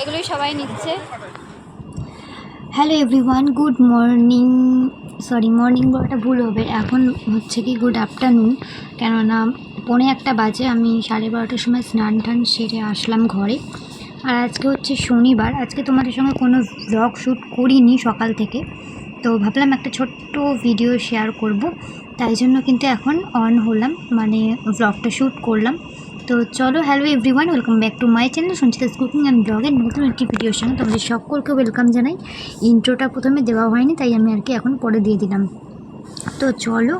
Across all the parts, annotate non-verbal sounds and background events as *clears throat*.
এগুলোই সবাই নিচ্ছে। Hello everyone good morning sorry morning বলাটা ভুল হবে, এখন হচ্ছে কি গুড আফটারনুন কেননা পৌনে একটা বাজে, আমি সাড়ে বারোটার সময় স্নান টান সেরে আসলাম ঘরে। আর আজকে হচ্ছে শনিবার, আজকে তোমাদের সঙ্গে কোনো ব্লগ শ্যুট করিনি সকাল থেকে। তো ভাবলাম একটা ছোট্ট ভিডিও শেয়ার করব। তাই জন্য কিন্তু এখন অন হলাম মানে ব্লগটা শ্যুট করলাম। তো চলো hello everyone welcome back to my channel Sanchita cooking and ব্লগের নতুন একটি ভিডিওর সঙ্গে তোমাদের সকলকে ওয়েলকাম জানাই। ইন্ট্রোটা প্রথমে দেওয়া হয়নি, তাই আমি আর কি এখন পরে দিয়ে দিলাম। তো চলো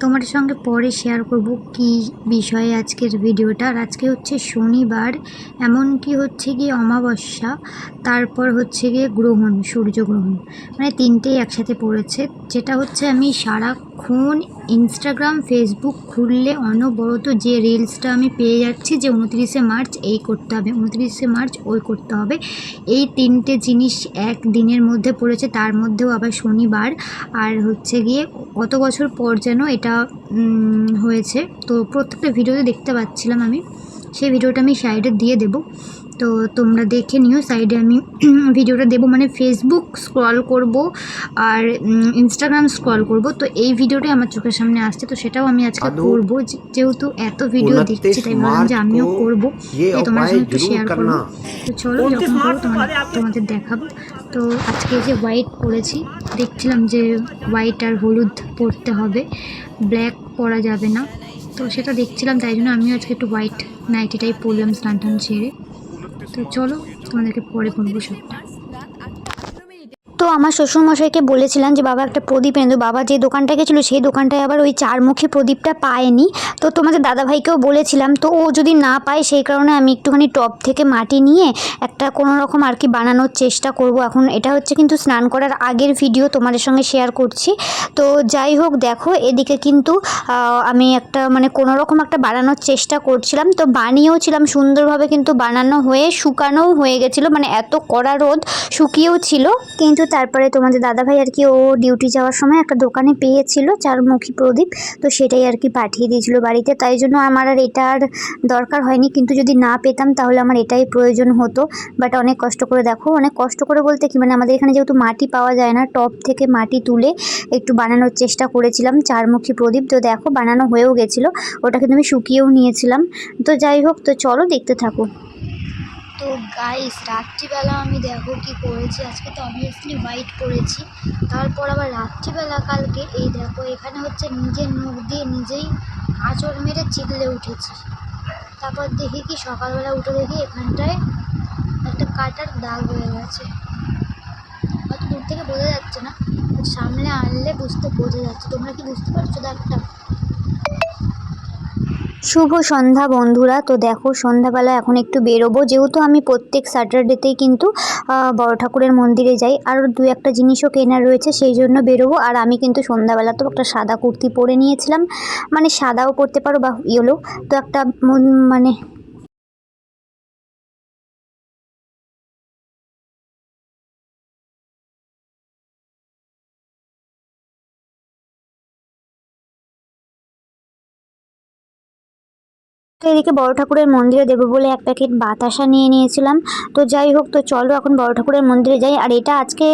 তোমার সঙ্গে পরে শেয়ার করব কি বিষয়ে আজকের ভিডিওটা আর আজকে হচ্ছে শনিবার, এমনকি হচ্ছে গিয়ে অমাবস্যা, তারপর হচ্ছে গিয়ে গ্রহণ, সূর্যগ্রহণ। মানে তিনটেই একসাথে পড়েছে। যেটা হচ্ছে আমি সারাক্ষণ ইনস্টাগ্রাম ফেসবুক খুললে অনবরত যে রিলসটা আমি পেয়ে যাচ্ছি যে উনত্রিশে মার্চ, এই করতে হবে। উনত্রিশে মার্চ, ওই করতে হবে। এই তিনটে জিনিস এক দিনের মধ্যে পড়েছে। তার মধ্যেও আবার শনিবার। আর হচ্ছে গিয়ে কত বছর পর যেন এটা হয়েছে। তো প্রত্যেকটা ভিডিওতে দেখতে পাচ্ছিলাম আমি। সেই ভিডিওটা আমি সাইডে দিয়ে দেব। তো তোমরা দেখে নিও সাইডে আমি *clears throat* ভিডিওটা দেবো। মানে ফেসবুক স্ক্রল করব আর ইনস্টাগ্রাম স্ক্রল করব। তো এই ভিডিওটাই আমার চোখের সামনে আসছে। তো সেটাও আমি আজকে করব। যেহেতু এত ভিডিও দেখছি তাই বললাম যে আমিও করব। তাই তোমার সঙ্গে একটু শেয়ার করব। তো চলো যখন তোমার তোমাদের দেখাবো। তো আজকে যে হোয়াইট পরেছি দেখছিলাম যে হোয়াইট আর হলুদ পরতে হবে। ব্ল্যাক পরা যাবে না। তো সেটা দেখছিলাম তাই জন্য আমিও আজকে একটু হোয়াইট নাইটিটাই পরলাম স্নান টান ছেড়ে তো চলো তোমাদেরকে পরে বলব সবটা। তো আমার শ্বশুরমশাইকে বলেছিলাম যে, বাবা, একটা প্রদীপ এনে বাবা যে দোকানটা গেছিল, সেই দোকানটায় আবার ওই চারমুখী প্রদীপটা পায়নি। তো তোমাদের দাদাভাইকেও বলেছিলাম, তো ও যদি না পায়, সেই কারণে আমি একটুখানি টপ থেকে মাটি নিয়ে একটা কোনো রকম আর কি বানানোর চেষ্টা করব এখন। এটা হচ্ছে কিন্তু স্নান করার আগের ভিডিও তোমাদের সঙ্গে শেয়ার করছি। তো যাই হোক, দেখো, এদিকে কিন্তু আমি একটা মানে কোনো রকম একটা বানানোর চেষ্টা করছিলাম। তো বানিয়েও ছিলাম, সুন্দরভাবে কিন্তু বানানো হয়ে, শুকানোও হয়ে গেছিল। মানে এত কড়া রোদ শুকিয়েও ছিল, কিন্তু তারপরে তোমাদের দাদাভাই আর কি, ও ডিউটি যাওয়ার সময় একটা দোকানে পেয়েছিল চারমুখী প্রদীপ। তো সেটাই আর কি পাঠিয়ে দিয়েছিল বাড়িতে। তাই জন্য আমার আর এটা আর দরকার হয়নি। কিন্তু যদি না পেতাম তাহলে আমার এটাই প্রয়োজন হতো। বাট অনেক কষ্ট করে দেখো, অনেক কষ্ট করে বলতে কি মানে আমাদের এখানে যেহেতু মাটি পাওয়া যায় না, টপ থেকে মাটি তুলে একটু বানানোর চেষ্টা করেছিলাম চারমুখী প্রদীপ। তো দেখো বানানো হয়েও গেছিল ওটা কিন্তু আমি শুকিয়েও নিয়েছিলাম। তো যাই হোক, তো চলো দেখতে থাকো। তো গাইস রাত্রিবেলা আমি দেখো কি করেছি। আজকে তো অবভিয়াসলি হোয়াইট পরেছি। তারপর আবার রাত্রিবেলা কালকে এই দেখো, এখানে হচ্ছে নিজের মুখ দিয়ে নিজেই আঁচড় মেরে চিল্লে উঠেছি। তারপর দেখি কি সকালবেলা উঠে দেখি এখানটায় একটা কাটার দাগ হয়ে গেছে। হয়তো দূর থেকে বোঝা যাচ্ছে না সামনে আনলে বুঝতে বোঝা যাচ্ছে। তোমরা কি বুঝতে পারছ দাগটা? শুভ সন্ধ্যা বন্ধুরা। তো দেখো, সন্ধ্যাবেলা এখন একটু বেরোবো। যেহেতু আমি প্রত্যেক স্যাটারডেতেই কিন্তু বড় ঠাকুরের মন্দিরে যাই। আর দু একটা জিনিসও কেনা রয়েছে, সেই জন্য বেরোবো। আর আমি কিন্তু সন্ধ্যাবেলা তো একটা সাদা কুর্তি পরে নিয়েছিলাম। মানে সাদাও পরতে পারো বা ইয়েলো। তো একটা মন- তো এদিকে বড় ঠাকুরের মন্দিরে দেবো বলে এক প্যাকেট বাতাসা নিয়ে নিয়েছিলাম। তো যাই হোক, তো চলো এখন বড় ঠাকুরের মন্দিরে যাই। আর এটা আজকে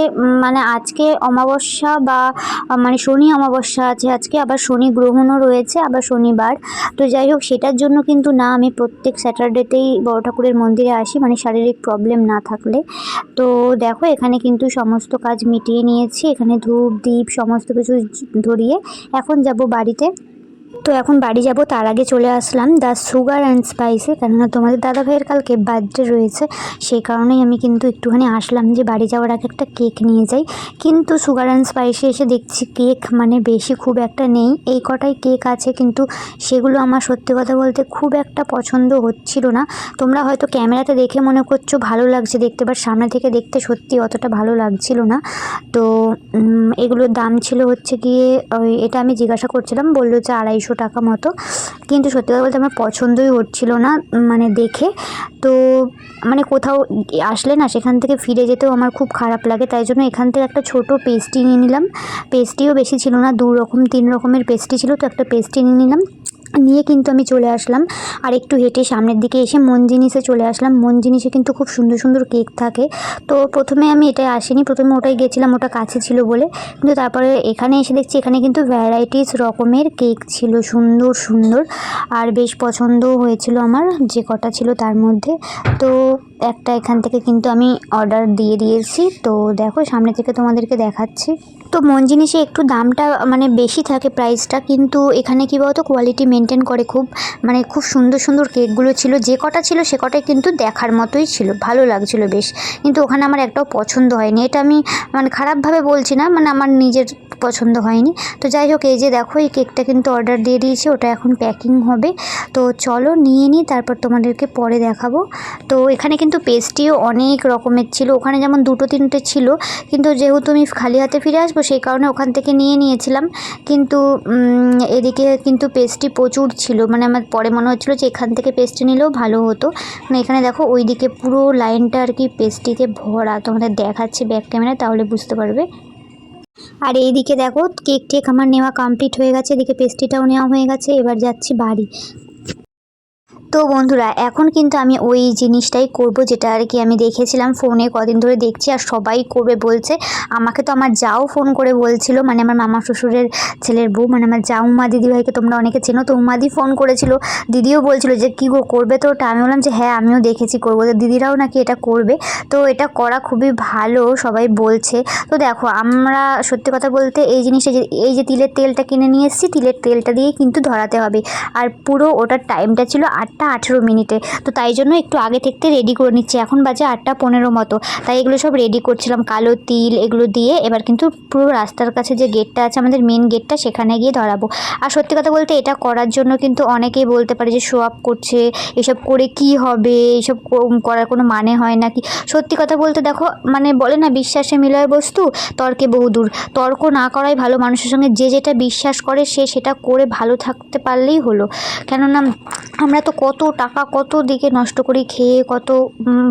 মানে আজকে অমাবস্যা বা মানে শনি অমাবস্যা আছে। আজকে আবার শনি গ্রহণও রয়েছে, আবার শনিবার। তো যাই হোক, সেটার জন্য কিন্তু না, আমি প্রত্যেক স্যাটারডেতেই বড় ঠাকুরের মন্দিরে আসি মানে শারীরিক প্রবলেম না থাকলে। তো দেখো, এখানে কিন্তু সমস্ত কাজ মিটিয়ে নিয়েছি। এখানে ধূপ দ্বীপ সমস্ত কিছু ধরিয়ে এখন যাব বাড়িতে। তো এখন বাড়ি যাব, তার আগে চলে আসলাম। দ্য সুগার অ্যান্ড স্পাইসে, কেননা তোমাদের দাদা ভাইয়ের কালকে বার্থডে রয়েছে, সেই কারণেই আমি কিন্তু একটুখানি আসলাম যে বাড়ি যাওয়ার আগে একটা কেক নিয়ে যাই। কিন্তু সুগার অ্যান্ড স্পাইসে এসে দেখছি কেক মানে বেশি খুব একটা নেই। এই কটাই কেক আছে, কিন্তু সেগুলো আমার সত্যি কথা বলতে খুব একটা পছন্দ হচ্ছিল না। তোমরা হয়তো ক্যামেরাতে দেখে মনে করছ, ভালো লাগছে দেখতে, বাট সামনে থেকে দেখতে সত্যি অতটা ভালো লাগছিল না। তো এগুলোর দাম ছিল হচ্ছে গিয়ে এটা আমি জিজ্ঞাসা করছিলাম, বলল যে আড়াইশো টাকা মতো। কিন্তু সত্যি কথা বলতে আমার পছন্দই হচ্ছিল না মানে দেখে। তো মানে কোথাও আসলে না সেখান থেকে ফিরে যেতেও আমার খুব খারাপ লাগে। তাই জন্য এখান থেকে একটা ছোট পেস্টি নিয়ে নিলাম। পেস্টিও বেশি ছিল না দু রকম তিন রকমের পেস্টি ছিল। তো একটা পেস্টি নিয়ে নিলাম। নিয়ে কিন্তু আমি চলে আসলাম। আর একটু হেঁটে সামনের দিকে এসে মন জিনিসে চলে আসলাম। মন জিনিসে কিন্তু খুব সুন্দর সুন্দর কেক থাকে। তো প্রথমে আমি এটাই আসিনি, প্রথমে ওটাই গেছিলাম, ওটা কাছে ছিল বলে। কিন্তু তারপরে এখানে এসে দেখছি এখানে কিন্তু ভ্যারাইটিস রকমের কেক ছিল, সুন্দর সুন্দর। আর বেশ পছন্দও হয়েছিল আমার, যে কটা ছিল তার মধ্যে। তো একটা এখান থেকে কিন্তু আমি অর্ডার দিয়ে দিয়েছি। তো দেখো সামনে থেকে তোমাদেরকে দেখাচ্ছি। তো মন জিনিসে একটু দামটা মানে বেশি থাকে প্রাইসটা কিন্তু এখানে কী বলতো কোয়ালিটি মেনটেন করে খুব মানে খুব সুন্দর সুন্দর কেকগুলো ছিল। যে কটা ছিল সে কটাই কিন্তু দেখার মতোই ছিল। ভালো লাগছিল বেশ। কিন্তু ওখানে আমার একটাও পছন্দ হয়নি। এটা আমি মানে খারাপভাবে বলছি না মানে আমার নিজের পছন্দ হয়নি। তো যাই হোক, এই যে দেখো, এই কেকটা কিন্তু অর্ডার দিয়ে দিয়েছি, ওটা এখন প্যাকিং হবে। তো চলো নিয়ে নিই, তারপর তোমাদেরকে পরে দেখাবো। তো এখানে কিন্তু পেস্ট্রিও অনেক রকমের ছিল। ওখানে যেমন দুটো তিনটে ছিল, কিন্তু যেহেতু আমি খালি হাতে ফিরে আসব, সেই কারণে ওখান থেকে নিয়ে নিয়েছিলাম। কিন্তু এদিকে কিন্তু পেস্ট্রি প্রচুর ছিল। মানে আমার পরে মনে হচ্ছিল যে এখান থেকে পেস্ট্রি নিলেও ভালো হতো। মানে এখানে দেখো, ওইদিকে পুরো লাইনটা আর কি পেস্ট্রিতে ভরা। তোমাদের দেখাচ্ছে ব্যাক ক্যামেরা তাহলে বুঝতে পারবে। আর এইদিকে দেখো কেক টেক আমার নেওয়া কমপ্লিট হয়ে গেছে। এদিকে পেস্ট্রিটাও নেওয়া হয়ে গেছে। এবার যাচ্ছি বাড়ি। তো বন্ধুরা, এখন কিন্তু আমি ওই জিনিসটাই করব যেটা আর কি আমি দেখেছিলাম ফোনে কদিন ধরে দেখছি আর সবাই করবে বলছে। আমাকে তো আমার যাও ফোন করে বলছিল মানে আমার মামা শ্বশুরের ছেলের বউ মানে আমার যা উমা দিদিভাইকে তোমরা অনেকে চেনো, তো উমাদি ফোন করেছিল, দিদিও বলছিল যে কী করবে তো ওটা আমি বললাম যে হ্যাঁ আমিও দেখেছি করব। তো দিদিরাও নাকি এটা করবে। তো এটা করা খুবই ভালো, সবাই বলছে। তো দেখো, আমরা সত্যি কথা বলতে এই জিনিসটা যে, এই যে তিলের তেলটা কিনে নিয়ে এসেছি, তিলের তেলটা দিয়ে কিন্তু ধরাতে হবে। আর পুরো ওটার টাইমটা ছিল আটটা আঠেরো মিনিটে। তো তাই জন্য একটু আগে থেকে রেডি করে নিচ্ছি। এখন বাজে আটটা পনেরো মতো। তাই এগুলো সব রেডি করছিলাম। কালো তিল এগুলো দিয়ে এবার কিন্তু পুরো রাস্তার কাছে যে গেটটা আছে, আমাদের মেন গেটটা সেখানে গিয়ে ধরাবো। আর সত্যি কথা বলতে এটা করার জন্য কিন্তু অনেকেই বলতে পারে যে শো আপ করছে, এসব করে কি হবে, এসব করার কোনো মানে হয় না কি সত্যি কথা বলতে দেখো মানে বলে না বিশ্বাসে মিলয় বস্তু, তর্কে বহুদূর তর্ক না করাই ভালো মানুষের সঙ্গে। যে যেটা বিশ্বাস করে সে সেটা করে ভালো থাকতে পারলেই হলো। কেননা আমরা তো কত টাকা কত দিকে নষ্ট করি খেয়ে কত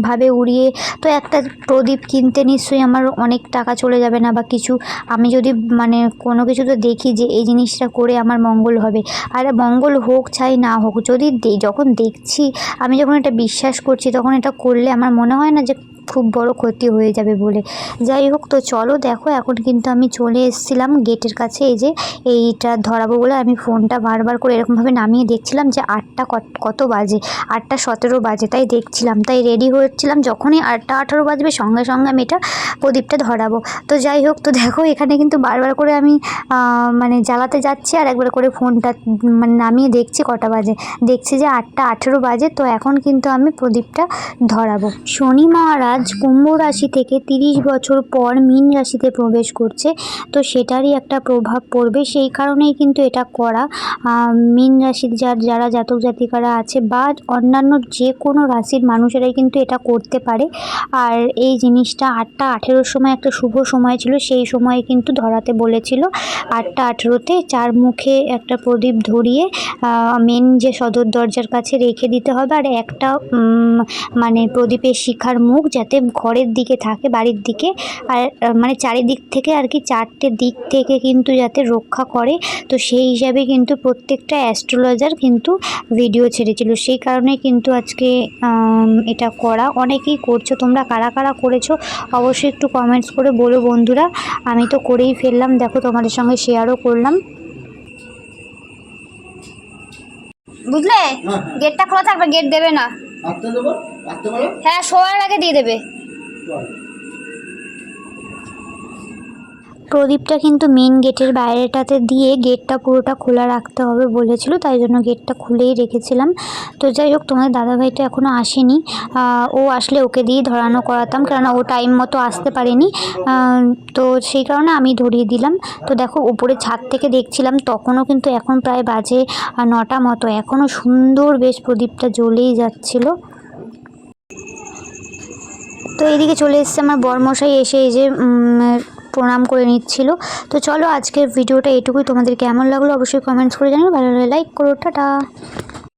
ভাবে উড়িয়ে, তো একটা প্রদীপ কিনতে নিশ্চয়ই আমার অনেক টাকা চলে যাবে না বা কিছু। আমি যদি মানে কোনো কিছু তো দেখি যে এই জিনিসটা করে আমার মঙ্গল হবে। আর মঙ্গল হোক, চাই না হোক, যদি যখন দেখছি, আমি যখন এটা বিশ্বাস করছি, তখন এটা করলে আমার মনে হয় না যে খুব বড় ক্ষতি হয়ে যাবে বলে। যাই হোক, তো চলো দেখো, এখন কিন্তু আমি চলে এসেছিলাম গেটের কাছে, এই যে এইটা ধরাবো বলে আমি ফোনটা বারবার করে এরকমভাবে নামিয়ে দেখছিলাম যে আটটা কত- বাজে, আটটা সতেরো বাজে, তাই দেখছিলাম। তাই রেডি হচ্ছিলাম, যখনই আটটা আঠারো বাজবে, সঙ্গে সঙ্গে আমি এটা প্রদীপটা ধরাবো। তো যাই হোক, তো দেখো, এখানে কিন্তু বারবার করে আমি মানে জ্বালাতে যাচ্ছি আর একবার করে ফোনটা মানে নামিয়ে দেখছি কটা বাজে। দেখছি যে আটটা আঠেরো বাজে, তো এখন কিন্তু আমি প্রদীপটা ধরাবো। শনি মহারাজ কুম্ভ রাশি থেকে তিরিশ বছর পর মীন রাশিতে প্রবেশ করছে। তো সেটারই একটা প্রভাব পড়বে। সেই কারণেই কিন্তু এটা করা। মীন রাশির যার, যারা জাতক জাতিকারা আছে বা অন্যান্য যে কোনো রাশির মানুষেরাই কিন্তু এটা করতে পারে। আর এই জিনিসটা আটটা আঠেরোর সময় একটা শুভ সময় ছিল, সেই সময়ে কিন্তু ধরাতে বলেছিল। আটটা আঠেরোতে চার মুখে একটা প্রদীপ ধরিয়ে মেন যে সদর দরজার কাছে রেখে দিতে হবে। আর একটা মানে প্রদীপের শিখার মুখ যাতে ঘরের দিকে থাকে বাড়ির দিকে। আর মানে চারিদিক থেকে আর কি চারটে দিক থেকে কিন্তু যাতে রক্ষা করে। তো সেই হিসাবে কিন্তু প্রত্যেকটা অ্যাস্ট্রোলজার কিন্তু ভিডিও ছেড়েছিল। সেই কারণে কিন্তু আজকে এটা করা। অনেকেই করছ তোমরা কারা কারা করেছ অবশ্যই একটু কমেন্টস করে বলো বন্ধুরা। আমি তো করেই ফেললাম। দেখো তোমাদের সঙ্গে শেয়ারও করলাম। বুঝলে? হ্যাঁ, হ্যাঁ। গেটটা খোলা থাকবে গেট দেবে না। হ্যাঁ শোয়ার আগে দিয়ে দেবে। প্রদীপটা কিন্তু মেন গেটের বাইরেটাতে দিয়ে গেটটা পুরোটা খোলা রাখতে হবে বলেছিল, তাই জন্য গেটটা খুলেই রেখেছিলাম। তো যাই হোক, তোমাদের দাদাভাইটা এখনও আসেনি। ও আসলে ওকে দিয়েই ধরানো করাতাম, কেননা ও টাইম মতো আসতে পারেনি। তো সেই কারণে আমি ধরিয়ে দিলাম। তো দেখো উপরে ছাদ থেকে দেখছিলাম, তখনও কিন্তু এখন প্রায় বাজে নটা মতো। এখনও সুন্দর বেশ প্রদীপটা জ্বলেই যাচ্ছিল। তো এদিকে চলে এসেছে আমার বরমশাই এসে এই যে প্রণাম করে নিচ্ছিল। তো চলো আজকের ভিডিওটা এটুকুই। তোমাদের কেমন লাগল অবশ্যই কমেন্টস করে জানাও। ভালো লাগলে লাইক করো। টাটা।